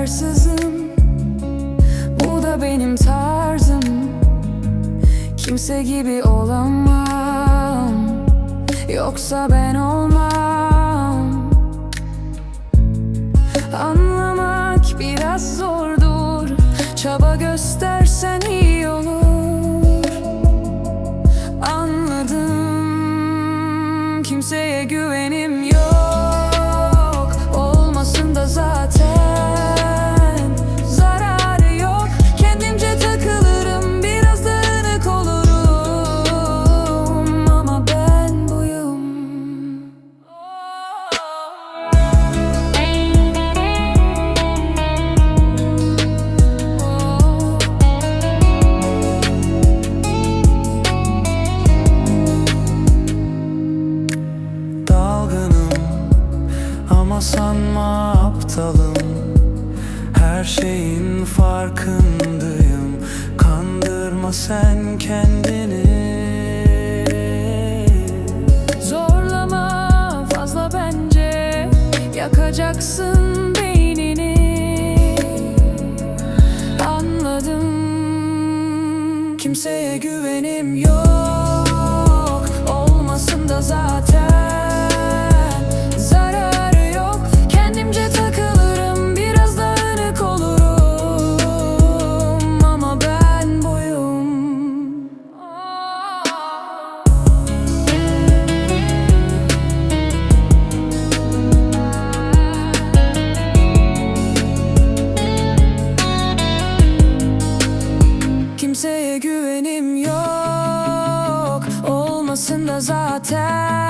duyarsızım Bu da benim tarzım. Kimse gibi olamam. Yoksa ben olmam. Anlamak biraz zordur. Çaba göstersen iyi olur. Anladım. Kimseye güvenim yok. Sanma aptalım. Her şeyin farkındayım. Kandırma sen kendini. Zorlama fazla bence. Yakacaksın beynini. Anladım. Kimseye güvenim yok. Olmasın da zaten zaten